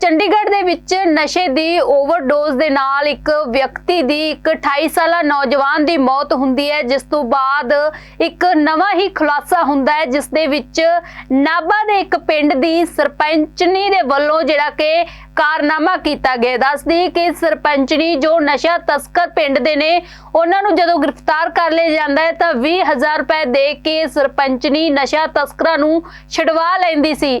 ਚੰਡੀਗੜ੍ਹ ਦੇ ਵਿੱਚ ਨਸ਼ੇ ਦੀ ਓਵਰਡੋਜ਼ ਦੇ ਨਾਲ ਇੱਕ ਵਿਅਕਤੀ ਦੀ ਇੱਕ 28 ਸਾਲਾ ਨੌਜਵਾਨ ਦੀ ਮੌਤ ਹੁੰਦੀ ਹੈ, ਜਿਸ ਤੋਂ ਬਾਅਦ ਇੱਕ ਨਵਾਂ ਹੀ ਖੁਲਾਸਾ ਹੁੰਦਾ ਹੈ, ਜਿਸ ਦੇ ਵਿੱਚ ਨਾਭਾ ਦੇ ਇੱਕ ਪਿੰਡ ਦੀ ਸਰਪੰਚਨੀ ਦੇ ਵੱਲੋਂ ਜਿਹੜਾ ਕਿ ਕਾਰਨਾਮਾ ਕੀਤਾ ਗਿਆ। ਦੱਸਦੀ ਕਿ ਸਰਪੰਚਨੀ ਜੋ ਨਸ਼ਾ ਤਸਕਰ ਪਿੰਡ ਦੇ ਨੇ, ਉਹਨਾਂ ਨੂੰ ਜਦੋਂ ਗ੍ਰਿਫਤਾਰ ਕਰ ਲਿਆ ਜਾਂਦਾ ਹੈ ਤਾਂ 20000 ਰੁਪਏ ਦੇ ਕੇ ਸਰਪੰਚਨੀ ਨਸ਼ਾ ਤਸਕਰਾਂ ਨੂੰ ਛਡਵਾ ਲੈਂਦੀ ਸੀ।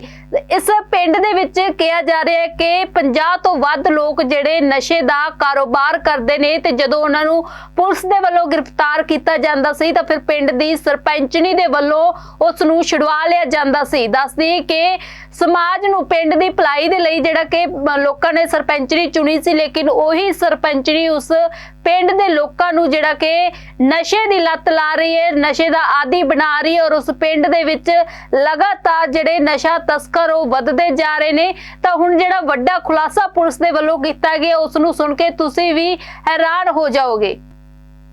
ਇਸ ਪਿੰਡ ਦੇ ਵਿੱਚ ਕਿਹਾ ਜਾ ਰਿਹਾ ਹੈ ਕਿ 50 ਤੋਂ ਵੱਧ ਲੋਕ ਜਿਹੜੇ ਨਸ਼ੇ ਦਾ ਕਾਰੋਬਾਰ ਕਰਦੇ ਨੇ ਤੇ ਜਦੋਂ ਉਹਨਾਂ ਨੂੰ ਪੁਲਿਸ ਦੇ ਵੱਲੋਂ ਗ੍ਰਿਫਤਾਰ ਕੀਤਾ ਜਾਂਦਾ ਸੀ ਤਾਂ ਫਿਰ ਪਿੰਡ ਦੀ ਸਰਪੰਚਨੀ ਦੇ ਵੱਲੋਂ ਉਸ ਨੂੰ ਛੁਡਵਾ ਲਿਆ ਜਾਂਦਾ ਸੀ। ਦੱਸਦੀ ਕਿ ਸਮਾਜ ਨੂੰ ਪਿੰਡ ਦੀ ਭਲਾਈ ਦੇ ਲਈ ਜਿਹੜਾ ਕਿ ਲੋਕਾਂ ਨੇ ਸਰਪੰਚਨੀ ਚੁਣੀ ਸੀ, ਲੇਕਿਨ ਉਹੀ ਸਰਪੰਚਨੀ ਉਸ ਪਿੰਡ ਦੇ ਲੋਕਾਂ ਨੂੰ ਜਿਹੜਾ ਕਿ ਨਸ਼ੇ ਦੀ ਲੱਤ ਲਾ ਰਹੀ ਹੈ ਨਸ਼ੇ ਦਾ ਆਦੀ ਬਣਾ ਰਹੀ ਹੈ ਔਰ ਉਸ ਪਿੰਡ ਦੇ ਵਿੱਚ ਲਗਾਤਾਰ ਜਿਹੜੇ ਨਸ਼ਾ ਤਸਕਰ ਉਹ ਵੱਧਦੇ ਜਾ ਰਹੇ ਨੇ। ਤਾਂ ਹੁਣ ਜਿਹੜਾ ਵੱਡਾ ਖੁਲਾਸਾ ਪੁਲਿਸ ਦੇ ਵੱਲੋਂ ਕੀਤਾ ਗਿਆ, ਉਸ ਨੂੰ ਸੁਣ ਕੇ ਤੁਸੀਂ ਵੀ ਹੈਰਾਨ ਹੋ ਜਾਓਗੇ।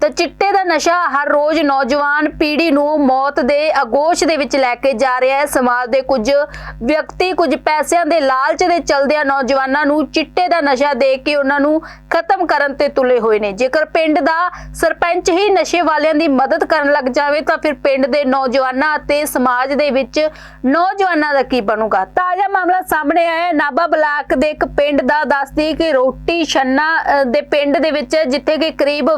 ਤਾਂ ਚਿੱਟੇ ਦਾ ਨਸ਼ਾ ਹਰ ਰੋਜ਼ ਨੌਜਵਾਨ ਪੀੜ੍ਹੀ ਨੂੰ ਮੌਤ ਦੇ ਅਗੋਸ਼ ਦੇ ਵਿੱਚ ਲੈ ਕੇ ਜਾ ਰਿਹਾ ਹੈ। ਸਮਾਜ ਦੇ ਕੁਝ ਵਿਅਕਤੀ ਕੁਝ ਪੈਸਿਆਂ ਦੇ ਲਾਲਚ ਦੇ ਚਲਦਿਆਂ ਨੌਜਵਾਨਾਂ ਨੂੰ ਚਿੱਟੇ ਦਾ ਨਸ਼ਾ ਦੇ ਕੇ ਉਹਨਾਂ ਨੂੰ ਖਤਮ ਕਰਨ ਤੇ ਤੁਲੇ ਹੋਏ ਨੇ। ਜੇਕਰ ਪਿੰਡ ਦਾ ਸਰਪੰਚ ਹੀ ਨਸ਼ੇ ਵਾਲਿਆਂ ਦੀ ਮਦਦ ਕਰਨ ਲੱਗ ਜਾਵੇ, ਤਾਂ ਫਿਰ ਪਿੰਡ ਦੇ ਨੌਜਵਾਨਾਂ ਅਤੇ ਸਮਾਜ ਦੇ ਵਿੱਚ ਨੌਜਵਾਨਾਂ ਦਾ ਕੀ ਬਣੂਗਾ? ਤਾਜ਼ਾ ਮਾਮਲਾ ਸਾਹਮਣੇ ਆਇਆ ਹੈ। ਨਾਭਾ ਬਲਾਕ ਦੇ ਇੱਕ ਪਿੰਡ ਦਾ ਦੱਸਦੀ ਕਿ ਰੋਟੀ ਛੰਨਾ ਦੇ ਪਿੰਡ ਦੇ ਵਿੱਚ ਜਿੱਥੇ ਕਿ ਕਰੀਬ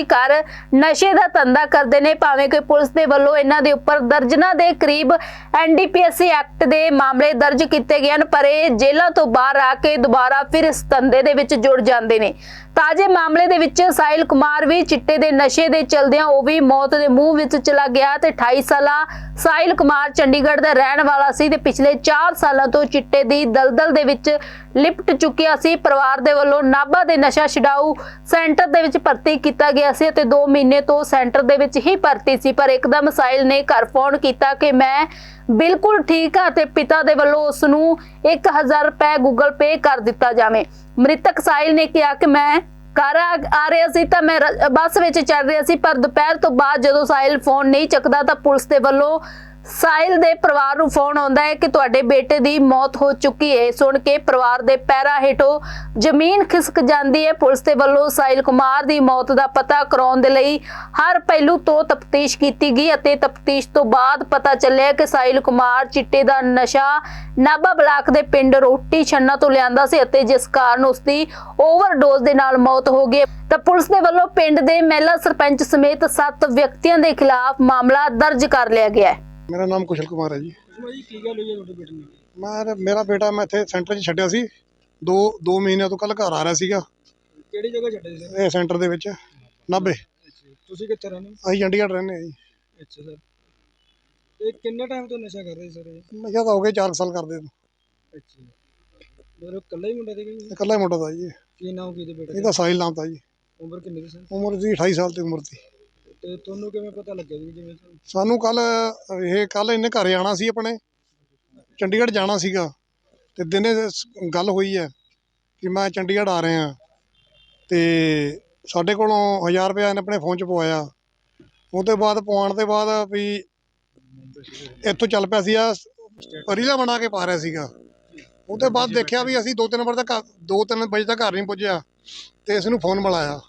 20-25 ਘਰ ਨਸ਼ੇ ਦਾ ਧੰਦਾ ਕਰਦੇ ਨੇ, ਭਾਵੇਂ ਕਿ ਪੁਲਿਸ ਦੇ ਵੱਲੋਂ ਇਹਨਾਂ ਦੇ ਉੱਪਰ ਦਰਜਨਾਂ ਦੇ ਕਰੀਬ ਐਨਡੀਪੀਐਸਸੀ ਐਕਟ ਦੇ ਮਾਮਲੇ ਦਰਜ ਕੀਤੇ ਗਏ ਹਨ, ਪਰ ਇਹ ਜੇਲ੍ਹਾਂ ਤੋਂ ਬਾਹਰ ਆ ਕੇ ਦੁਬਾਰਾ ਫਿਰ ਇਸ ਧੰਦੇ ਦੇ ਵਿੱਚ ਜੁੜ ਜਾਂਦੇ ਨੇ। ਤਾਜੇ ਮਾਮਲੇ ਦੇ ਵਿੱਚ ਸਾਹਿਲ ਕੁਮਾਰ ਵੀ ਚਿੱਟੇ ਦੇ ਨਸ਼ੇ ਦੇ ਚਲਦਿਆਂ ਉਹ ਵੀ ਮੌਤ ਦੇ ਮੂੰਹ ਵਿੱਚ ਚਲਾ ਗਿਆ ਤੇ 28 ਸਾਲਾ ਸਾਹਿਲ ਕੁਮਾਰ ਚੰਡੀਗੜ੍ਹ ਦਾ ਰਹਿਣ ਵਾਲਾ ਸੀ ਤੇ ਪਿਛਲੇ 4 ਸਾਲਾਂ ਤੋਂ ਚਿੱਟੇ ਦੀ ਦਲਦਲ ਦੇ ਵਿੱਚ ਲਿਪਟ ਚੁੱਕਿਆ ਸੀ। ਪਰਿਵਾਰ ਦੇ ਵੱਲੋਂ ਨਾਭਾ ਦੇ ਨਸ਼ਾ ਛਡਾਊ ਸੈਂਟਰ ਦੇ ਵਿੱਚ ਭਰਤੀ ਕੀਤਾ ਗਿਆ ਸੀ ਅਤੇ 2 ਮਹੀਨੇ ਤੋਂ ਸੈਂਟਰ ਦੇ ਵਿੱਚ ਹੀ ਭਰਤੀ ਸੀ। ਪਰ ਇੱਕਦਮ ਸਾਹਿਲ ਨੇ ਘਰ ਫੋਨ ਕੀਤਾ ਕਿ ਮੈਂ ਬਿਲਕੁਲ ਠੀਕ ਆ ਤੇ ਪਿਤਾ ਦੇ ਵੱਲੋਂ ਉਸ ਨੂੰ 1000 ਰੁਪਏ ਗੂਗਲ ਪੇ ਕਰ ਦਿੱਤਾ ਜਾਵੇ। ਮ੍ਰਿਤਕ ਸਾਹਿਲ ਨੇ ਕਿਹਾ ਕਿ ਮੈਂ ਘਰ ਆ ਰਿਹਾ ਸੀ ਤਾਂ ਮੈਂ ਬੱਸ ਵਿੱਚ ਚੜ ਰਿਹਾ ਸੀ, ਪਰ ਦੁਪਹਿਰ ਤੋਂ ਬਾਅਦ ਜਦੋਂ ਸਾਹਿਲ ਫੋਨ ਨਹੀਂ ਚੱਕਦਾ ਤਾਂ ਪੁਲਿਸ ਦੇ ਵੱਲੋਂ ਸਾਹਿਲ ਦੇ ਪਰਿਵਾਰ ਨੂੰ ਫੋਨ ਆਉਂਦਾ ਹੈ ਕਿ ਤੁਹਾਡੇ ਬੇਟੇ ਦੀ ਮੌਤ ਹੋ ਚੁੱਕੀ ਹੈ। ਸੁਣ ਕੇ ਪਰਿਵਾਰ ਦੇ ਪੈਰਾਂ ਹੇਠੋਂ ਜ਼ਮੀਨ ਖਿਸਕ ਜਾਂਦੀ ਹੈ। ਪੁਲਿਸ ਦੇ ਵੱਲੋਂ ਸਾਇਲ ਕੁਮਾਰ ਦੀ ਮੌਤ ਦਾ ਪਤਾ ਕਰਾਉਣ ਦੇ ਲਈ ਹਰ ਪਹਿਲੂ ਤੋਂ ਤਫਤੀਸ਼ ਕੀਤੀ ਗਈ ਅਤੇ ਤਫਤੀਸ਼ ਤੋਂ ਬਾਅਦ ਪਤਾ ਚੱਲਿਆ ਕਿ ਸਾਹਿਲ ਕੁਮਾਰ ਚਿੱਟੇ ਦਾ ਨਸ਼ਾ ਨਾਭਾ ਬਲਾਕ ਦੇ ਪਿੰਡ ਰੋਟੀ ਛੰਨਾ ਤੋਂ ਲਿਆਂਦਾ ਸੀ ਅਤੇ ਜਿਸ ਕਾਰਨ ਉਸ ਦੀ ਓਵਰਡੋਜ਼ ਦੇ ਨਾਲ ਮੌਤ ਹੋ ਗਈ। ਤਾਂ ਪੁਲਿਸ ਦੇ ਵੱਲੋਂ ਪਿੰਡ ਦੇ ਮਹਿਲਾ ਸਰਪੰਚ ਸਮੇਤ 7 ਵਿਅਕਤੀਆਂ ਦੇ ਖਿਲਾਫ ਮਾਮਲਾ ਦਰਜ ਕਰ ਲਿਆ ਗਿਆ ਹੈ। ਮੇਰਾ ਨਾਮ ਕੁਸ਼ਲ ਕੁਮਾਰ ਹੈ ਜੀ। ਉਸਮਾ ਜੀ ਕੀ ਗੱਲ ਹੋਈ ਹੈ ਤੁਹਾਡੇ ਬੇਟੇ ਨੂੰ ਮੈਂ ਮੇਰਾ ਬੇਟਾ ਮੈਂ ਇੱਥੇ ਸੈਂਟਰ 'ਚ ਛੱਡਿਆ ਸੀ। ਦੋ ਦੋ ਮਹੀਨਿਆਂ ਤੋਂ ਕੱਲ ਘਰ ਆ ਰਿਹਾ ਸੀਗਾ। ਕਿਹੜੀ ਜਗ੍ਹਾ ਛੱਡੇ ਸੀ? ਇਹ ਸੈਂਟਰ ਦੇ ਵਿੱਚ ਨਾਭੇ। ਤੁਸੀਂ ਕਿੱਥੇ ਰਹਿੰਦੇ ਅਸੀਂ ਚੰਡੀਗੜ੍ਹ ਰਹਿੰਦੇ ਹਾਂ ਜੀ। ਅੱਛਾ ਸਰ। ਇਹ ਕਿੰਨੇ ਟਾਈਮ ਤੋਂ ਨਸ਼ਾ ਕਰ ਰਹੇ ਸਰ ਕਿਹਾ ਤਾਂ ਹੋ ਗਏ 4 ਸਾਲ ਕਰਦੇ ਨੂੰ। ਅੱਛਾ। ਮੇਰੇ ਇਕੱਲਾ ਹੀ ਮੁੰਡਾ ਸੀਗਾ ਜੀ ਹੀ ਮੁੰਡਾ ਦਾ ਜੀ। ਕੀ ਨਾਮ ਕੀ ਦੇ ਬੇਟੇ ਇਹਦਾ ਸਾਹਿਲ ਨਾਮ ਤਾਂ ਜੀ। ਦਾ ਉਮਰ ਕਿੰਨੀ ਸੀ ਸਰ? ਉਮਰ ਦੀ 28 ਸਾਲ ਦੀ ਉਮਰ ਦੀ ਤੇ ਤੁਹਾਨੂੰ ਕਿਵੇਂ ਪਤਾ ਲੱਗਿਆ ਜੀ ਜਿਵੇਂ ਤੁਹਾਨੂੰ ਸਾਨੂੰ ਕੱਲ, ਇਹ ਕੱਲ ਇਹਨੇ ਘਰੇ ਆਣਾ ਸੀ ਆਪਣੇ, ਚੰਡੀਗੜ੍ਹ ਜਾਣਾ ਸੀਗਾ, ਤੇ ਦਿਨੇ ਸ- ਗੱਲ ਹੋਈ ਹੈ ਕਿ ਮੈਂ ਚੰਡੀਗੜ੍ਹ ਆ ਰਿਹਾ ਤੇ ਸਾਡੇ ਕੋਲੋਂ 1000 ਰੁਪਇਆ ਇਹਨੇ ਆਪਣੇ ਫੋਨ 'ਚ ਪਵਾਇਆ। ਉਹ ਤੋਂ ਬਾਅਦ, ਪਵਾਉਣ ਤੋਂ ਬਾਅਦ ਵੀ ਇੱਥੋਂ ਚੱਲ ਪਿਆ ਸੀ ਆ ਰੀਲਾ ਬਣਾ ਕੇ ਪਾ ਰਿਹਾ ਸੀਗਾ। ਉਹ ਤੋਂ ਬਾਅਦ ਦੇਖਿਆ ਵੀ ਅਸੀਂ ਦੋ ਤਿੰਨ ਵਾਰ ਤੱਕ ਦੋ ਤਿੰਨ ਵਜੇ ਤੱਕ ਘਰ ਨਹੀਂ ਪੁੱਜਿਆ, ਤੇ ਇਸ ਨੂੰ ਫੋਨ ਮਿਲਾਇਆ।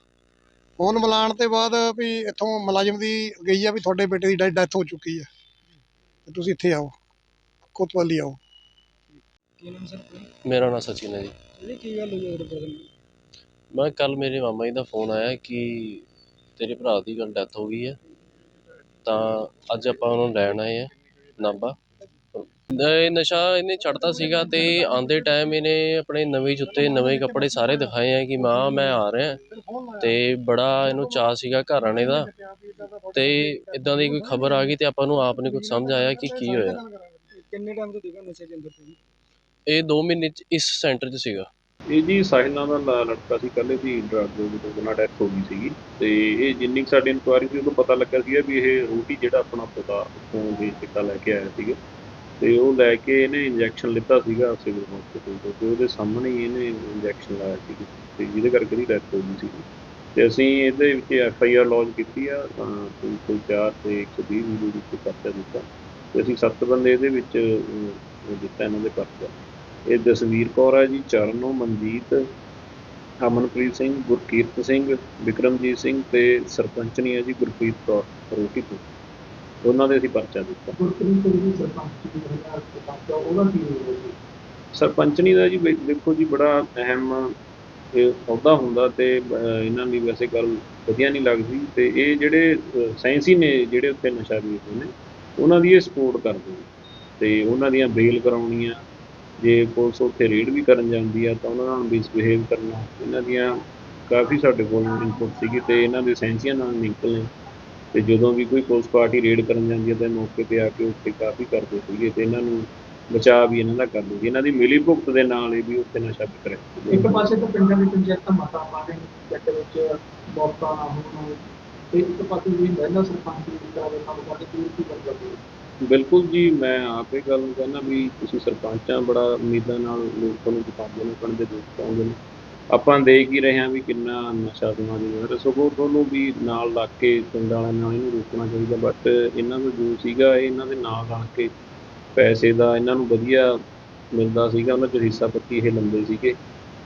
ਫੋਨ ਮਿਲਾਉਣ ਤੇ ਬਾਅਦ ਵੀ ਇੱਥੋਂ ਮੁਲਾਜ਼ਮ ਦੀ ਗਈ ਆ ਵੀ ਤੁਹਾਡੇ ਬੇਟੇ ਦੀ ਡੈਥ ਹੋ ਚੁੱਕੀ ਹੈ ਤੇ ਤੁਸੀਂ ਇੱਥੇ ਆਓ। ਕੋਤਵਾਲੀ ਆਓ। ਕੀ ਨਾਮ ਸਰ ਆਪਣਾ? ਮੇਰਾ ਨਾਮ ਸਚਿਨ ਹੈ ਜੀ। ਕੀ ਗੱਲ ਹੋਈ ਮੈਂ ਕੱਲ ਮੇਰੇ ਮਾਮਾ ਜੀ ਦਾ ਫੋਨ ਆਇਆ ਕਿ ਤੇਰੇ ਭਰਾ ਦੀ ਗੱਲ ਡੈਥ ਹੋ ਗਈ ਹੈ ਤਾਂ ਅੱਜ ਆਪਾਂ ਉਹਨੂੰ ਲੈਣ ਆਏ ਆ ਨਾਭਾ। ਇਹ ਨਸ਼ਾ ਇਹਨੇ ਛੱਡਤਾ ਸੀਗਾ ਤੇ ਆਂਦੇ ਟਾਈਮ ਇਹਨੇ ਆਪਣੇ ਨਵੇਂ ਜੁੱਤੇ ਨਵੇਂ ਕੱਪੜੇ ਸਾਰੇ ਦਿਖਾਏ ਆ ਕਿ ਮਾਂ ਮੈਂ ਆ ਰਿਹਾ। ਤੇ ਬੜਾ ਇਹਨੂੰ ਚਾਅ ਸੀਗਾ ਘਰ ਆਣੇ ਦਾ। ਤੇ ਇਦਾਂ ਦੀ ਕੋਈ ਖਬਰ ਆ ਗਈ ਤੇ ਆਪਾਂ ਨੂੰ ਆਪ ਨਹੀਂ ਕੁਝ ਸਮਝ ਆਇਆ ਕਿ ਕੀ ਹੋਇਆ। ਕਿੰਨੇ ਟਾਈਮ ਤੋਂ ਸੀਗਾ ਨਸ਼ੇ ਦੇ ਅੰਦਰ ਇਹ 2 ਮਹੀਨੇ ਚ ਇਸ ਸੈਂਟਰ 'ਚ ਸੀਗਾ। ਇਹ ਜੀ ਸਾਹਿਲ ਨਾਮ ਦਾ ਲ- ਲੜਕਾ ਸੀ ਕੱਲ੍ਹ ਦੀ ਡਰੱਗ ਤੋਂ ਬਿਨਾਂ ਡੈਥ ਹੋ ਗਈ ਸੀਗੀ। ਤੇ ਇਹ ਜਿੰਨੀ ਸਾਡੀ ਇਨਕੁਆਇਰੀ ਸੀ ਉਦੋਂ ਪਤਾ ਲੱਗਾ ਸੀਗਾ ਵੀ ਇਹ ਰੋਟੀ ਜਿਹੜਾ ਆਪਣਾ ਪਤਾ ਤੋਂ ਵੀ ਚਿੱਟਾ ਲੈ ਕੇ ਆਇਆ ਸੀਗਾ। ਤੇ ਉਹ ਲੈ ਕੇ ਇਹਨੇ ਇੰਜੈਕਸ਼ਨ ਲਿੱਤਾ ਸੀਗਾ ਸਿਵਲ ਹਸਪੀਟਲ ਤੋਂ ਤੇ ਉਹਦੇ ਸਾਹਮਣੇ ਹੀ ਇਹਨੇ ਇੰਜੈਕਸ਼ਨ ਲਾਇਆ ਸੀ ਤੇ ਜਿਹਦੇ ਕਰਕੇ ਇਹਦੀ ਡੈਥ ਹੋ ਗਈ ਸੀ। ਤੇ ਅਸੀਂ ਇਹਦੇ ਵਿੱਚ ਐਫ ਆਈ ਆਰ ਲੌਂਚ ਕੀਤੀ ਆ, ਤਾਂ 304 ਤੇ 120 ਵੀ ਦੇ ਵਿੱਚ ਪਰਚਾ ਦਿੱਤਾ। ਤੇ ਅਸੀਂ ਸੱਤ ਬੰਦੇ ਇਹਦੇ ਵਿੱਚ ਦਿੱਤਾ ਇਹਨਾਂ ਦੇ ਪਰਚਾ। ਇਹ ਜਸਵੀਰ ਕੌਰ ਹੈ ਜੀ, ਚਰਨੋ ਮਨਜੀਤ, ਅਮਨਪ੍ਰੀਤ ਸਿੰਘ, ਗੁਰਕੀਰਤ ਸਿੰਘ, ਵਿਕਰਮਜੀਤ ਸਿੰਘ ਤੇ ਸਰਪੰਚਨੀ ਹੈ ਜੀ ਗੁਰਪ੍ਰੀਤ ਕੌਰ, ਰੋਟੀ ਤੋਂ। ਉਹਨਾਂ ਦੇ ਅਸੀਂ ਪਰਚਾ ਦਿੱਤਾ। ਸਰਪੰਚ ਸਰਪੰਚਨੀ ਦਾ ਜੀ ਵੇ- ਦੇਖੋ ਜੀ ਬੜਾ ਅਹਿਮ ਅਹੁਦਾ ਹੁੰਦਾ ਤੇ ਇਹਨਾਂ ਦੀ ਵੈਸੇ ਗੱਲ ਵਧੀਆ ਨਹੀਂ ਲੱਗਦੀ ਤੇ ਇਹ ਜਿਹੜੇ ਅਹ, ਸਾਇੰਸੀ ਨੇ ਜਿਹੜੇ ਉੱਤੇ ਨਸ਼ਾ ਵੇਚਦੇ ਨੇ ਉਹਨਾਂ ਦੀ ਇਹ ਸਪੋਰਟ ਕਰਦੇ ਨੇ। ਤੇ ਉਹਨਾਂ ਦੀਆਂ ਬੇਲ ਕਰਾਉਣੀਆਂ ਜੇ ਪੁਲਿਸ ਉੱਥੇ ਰੇਡ ਵੀ ਕਰਨ ਜਾਂਦੀ ਆ ਤਾਂ ਉਹਨਾਂ ਨਾਲ ਮਿਸਬਿਹੇਵ ਕਰਨਾ। ਇਹਨਾਂ ਦੀਆਂ ਕਾਫੀ ਸਾਡੇ ਕੋਲ ਇਨਪੁਟ ਸੀਗੀ ਤੇ ਇਹਨਾਂ ਦੇ ਸਾਇੰਸੀਆਂ ਨਾਲ ਨਿਕਲਨੇ ਤੇ ਜਦੋਂ ਵੀ ਕੋਈ ਪੁਲਿਸ ਪਾਰਟੀ ਰੇਡ ਕਰਨ ਜਾਂਦੀ ਹੈ ਤਾਂ ਮੌਕੇ ਤੇ ਆ ਕੇ ਉੱਥੇ ਕਾਫੀ ਕਰਦੇ ਸੀਗੇ ਤੇ ਇਹਨਾਂ ਨੂੰ ਬਚਾਅ ਵੀ ਇਹਨਾਂ ਦਾ ਕਰਦੇ ਸੀ ਇਹਨਾਂ ਦੀ ਮਿਲੀ ਭੁਗਤ ਦੇ ਨਾਲ ਇਹ ਵੀ ਉੱਥੇ ਨਸ਼ਾ ਵਿਕ ਰਿਹਾ ਇੱਕ ਪਾਸੇ ਤਾਂ ਪਿੰਡਾਂ ਦੇ ਪੰਚਾਇਤਾਂ ਮਤਾ ਪਾਣੇ ਪਿੰਡ ਵਿੱਚ ਵੋਟਾਂ ਨਾ ਹੋਣ ਤੇ ਇੱਕ ਪਾਸੇ ਵੀ ਮਹਿਲਾ ਸਰਪੰਚ ਦੀ ਤਰ੍ਹਾਂ ਦੇ ਕੰਮ ਕਰਦੇ ਕੀ ਕੀ ਕਰ ਕਰਦੇ ਬਿਲਕੁਲ ਜੀ ਮੈਂ ਆਪੇ ਗੱਲ ਨੂੰ ਕਹਿੰਦਾ ਵੀ ਤੁਸੀਂ ਸਰਪੰਚਾਂ ਬੜਾ ਉਮੀਦਾਂ ਨਾਲ ਲੋਕਾਂ ਨੂੰ ਜਿਤਾਉਂਦੇ ਨੇ ਪਿੰਡ ਦੇ ਚਾਹੁੰਦੇ ਨੇ। ਆਪਾਂ ਦੇਖ ਹੀ ਰਹੇ ਹਾਂ ਵੀ ਕਿੰਨਾ ਨਸ਼ਾ ਸਮਾਜ ਦੇ ਅੰਦਰ ਸਗੋਂ ਤੁਹਾਨੂੰ ਵੀ ਨਾਲ ਲੱਗ ਕੇ ਪਿੰਡ ਵਾਲਿਆਂ ਨਾਲ ਇਹਨੂੰ ਰੋਕਣਾ ਚਾਹੀਦਾ ਬਟ ਇਹਨਾਂ ਦਾ ਜੋ ਸੀਗਾ ਇਹ ਇਹਨਾਂ ਦੇ ਨਾਲ ਰਲ ਕੇ ਪੈਸੇ ਦਾ ਇਹਨਾਂ ਨੂੰ ਵਧੀਆ ਮਿਲਦਾ ਸੀਗਾ, ਉਹਨਾਂ 'ਚ ਹਿੱਸਾ ਪੱਤੀ ਇਹ ਲੰਦੇ ਸੀਗੇ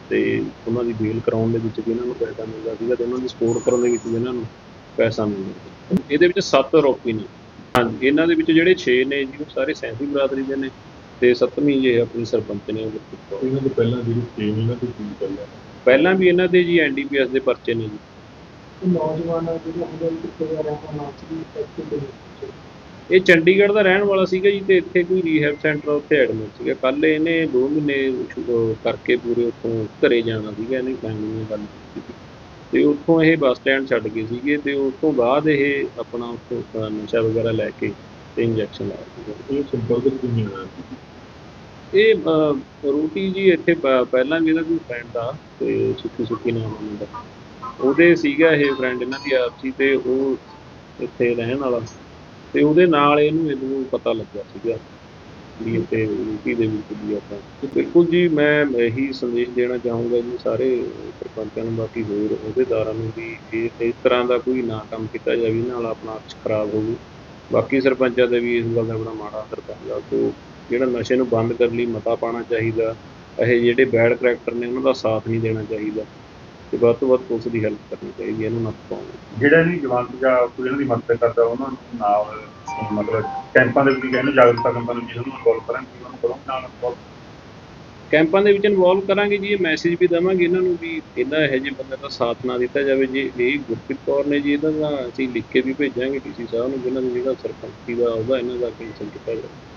ਤੇ ਉਹਨਾਂ ਦੀ ਬੇਲ ਕਰਾਉਣ ਦੇ ਵਿੱਚ ਵੀ ਇਹਨਾਂ ਨੂੰ ਪੈਸਾ ਮਿਲਦਾ ਸੀਗਾ ਤੇ ਉਹਨਾਂ ਦੀ ਸਪੋਰਟ ਕਰਨ ਦੇ ਵਿੱਚ ਵੀ ਇਹਨਾਂ ਨੂੰ ਪੈਸਾ ਮਿਲਦਾ ਇਹਦੇ ਵਿੱਚ ਸੱਤ ਆਰੋਪੀ ਨੇ। ਹਾਂਜੀ, ਇਹਨਾਂ ਦੇ ਵਿੱਚ ਜਿਹੜੇ 6 ਨੇ ਜੀ, ਉਹ ਸਾਰੇ ਸੈਂਸੀ ਬਰਾਦਰੀ ਦੇ ਨੇ ਤੇ ਸੱਤਵੀਂ ਜੇ ਆਪਣੀ ਸਰਪੰਚ ਨੇ। ਉਹ ਪਹਿਲਾਂ ਜਿਹੜੀ ਟੀਮ ਇਹਨਾਂ ਤੋਂ ਕੀ ਚੱਲਿਆ ਪਹਿਲਾਂ ਵੀ ਇਹਨਾਂ ਦੇ ਜੀ ਐਨਡੀਪੀਐਸ ਦੇ ਪਰਚੇ ਨੇ ਜੀ। ਨੌਜਵਾਨ ਜਿਹੜੇ ਹੁੰਦੇ ਕਿੱਥੇ ਵਿੱਚ ਇਹ ਚੰਡੀਗੜ੍ਹ ਦਾ ਰਹਿਣ ਵਾਲਾ ਸੀਗਾ ਜੀ ਤੇ ਇੱਥੇ ਕੋਈ ਰੀਹੈਬ ਸੈਂਟਰ ਉੱਥੇ ਐਡਮਿਟ ਸੀਗਾ। ਕੱਲ ਇਹਨੇ 2 ਮਹੀਨੇ ਕਰਕੇ ਪੂਰੇ ਉੱਥੋਂ ਘਰੇ ਜਾਣਾ ਸੀਗਾ ਇਹਨੇ ਫੈਮਿਲੀ ਨਾਲ ਗੱਲ ਕੀਤੀ ਸੀ। ਤੇ ਉੱਥੋਂ ਇਹ ਬੱਸ ਸਟੈਂਡ ਛੱਡ ਗਏ ਸੀਗੇ ਤੇ ਉਸ ਤੋਂ ਬਾਅਦ ਇਹ ਆਪਣਾ ਉੱਥੋਂ ਨਸ਼ਾ ਵਗੈਰਾ ਲੈ ਕੇ ਤੇ ਇੰਜੈਕਸ਼ਨ ਲਾਇਆ ਸੀਗਾ। ਇਹ ਸੰਪਰਕ ਨਹੀਂ ਹੋਇਆ? ਇਹ ਰੋਟੀ ਜੀ ਇੱਥੇ ਪ- ਪਹਿਲਾਂ ਵੀ ਇਹਦਾ ਕੋਈ ਫਰੈਂਡ ਆ ਤੇ ਸੁੱਕੀ ਸੁੱਕੀ ਨਾਮ ਆ ਮੁੰਡਾ। ਉਹਦੇ ਸੀਗਾ ਇਹ ਫਰੈਂਡ ਇਹਨਾਂ ਦੀ ਆਪਸੀ ਤੇ ਉਹ ਇੱਥੇ ਰਹਿਣ ਵਾਲਾ। ਤੇ ਉਹਦੇ ਨਾਲ ਇਹਨੂੰ ਇਹਨੂੰ ਪਤਾ ਲੱਗਿਆ ਸੀਗਾ ਵੀ ਇੱਥੇ ਰੋਟੀ ਦੇ ਵਿੱਚ ਵੀ ਆਪਾਂ ਤੇ ਬਿਲਕੁਲ ਜੀ ਮੈਂ ਇਹੀ ਸੰਦੇਸ਼ ਦੇਣਾ ਚਾਹੂੰਗਾ ਜੀ ਸਾਰੇ ਸਰਪੰਚਾਂ ਨੂੰ, ਬਾਕੀ ਹੋਰ ਅਹੁਦੇਦਾਰਾਂ ਨੂੰ ਵੀ ਇਹ, ਇਸ ਤਰ੍ਹਾਂ ਦਾ ਕੋਈ ਨਾ ਕੰਮ ਕੀਤਾ ਜਾਵੇ ਇਹਨਾਂ ਨਾਲ ਆਪਣਾ ਅਕਸ ਖਰਾਬ ਹੋਵੇ। ਬਾਕੀ ਸਰਪੰਚਾਂ ਤੇ ਵੀ ਇਸ ਗੱਲ ਦਾ ਬੜਾ ਮਾੜਾ ਅਸਰ ਪੈਂਦਾ ਸੋ ਜਿਹੜਾ ਨਸ਼ੇ ਨੂੰ ਬੰਦ ਕਰਨ ਲਈ ਮਤਾ ਪਾਣਾ ਚਾਹੀਦਾ ਇਹ ਜਿਹੜੇ ਬੈਡ ਕਰੈਕਟਰ ਨੇ ਉਹਨਾਂ ਦਾ ਸਾਥ ਨਹੀਂ ਦੇਣਾ ਚਾਹੀਦਾ ਤੇ ਵੱਧ ਤੋਂ ਵੱਧ ਪੁਲਿਸ ਦੀ ਹੈਲਪ ਕਰਨੀ ਚਾਹੀਦੀ ਹੈ ਇਹਨੂੰ ਨੱਥ ਪਾਉਣ। ਜਿਹੜਾ ਨਹੀਂ ਜਵਾਨ ਜਾਂ ਕੋਈ ਇਹਨਾਂ ਦੀ ਮਦਦ ਕਰਦਾ ਉਹਨਾਂ ਨੂੰ ਨਾਲ ਮਤਲਬ ਕੈਂਪਾਂ ਦੇ ਵਿੱਚ ਕਹਿੰਦੇ ਜਾਗਰੂਕਤਾ ਕੈਂਪਾਂ ਨੂੰ ਜਿਹਨੂੰ ਇਨਵੋਲਵ ਕਰਨ ਕਿ ਉਹਨਾਂ ਨੂੰ ਕਰੋ ਨਾਲ involve ਕੈਂਪਾਂ ਦੇ ਵਿੱਚ ਇਨਵੋਲਵ ਕਰਾਂਗੇ ਜੀ ਇਹ ਮੈਸੇਜ ਵੀ ਦੇਵਾਂਗੇ ਇਹਨਾਂ ਨੂੰ ਵੀ ਇਹਨਾਂ ਇਹੋ ਜਿਹੇ ਬੰਦੇ ਦਾ ਸਾਥ ਨਾ ਦਿੱਤਾ ਜਾਵੇ ਜੀ ਇਹ ਗੁਰਪ੍ਰੀਤ ਕੌਰ ਨੇ ਜੀ ਇਹਦਾ ਅਸੀਂ ਲਿਖ ਕੇ ਵੀ ਭੇਜਾਂਗੇ ਡੀਸੀ ਸਾਹਿਬ ਨੂੰ ਜਿਨ੍ਹਾਂ ਨੇ ਜਿਹੜਾ ਸਰਪੰਚੀ ਦਾ ਉਹਦਾ ਇਹਨਾਂ ਦਾ ਕੈਂਸਲ ਕੀਤਾ ਜਾਵੇ।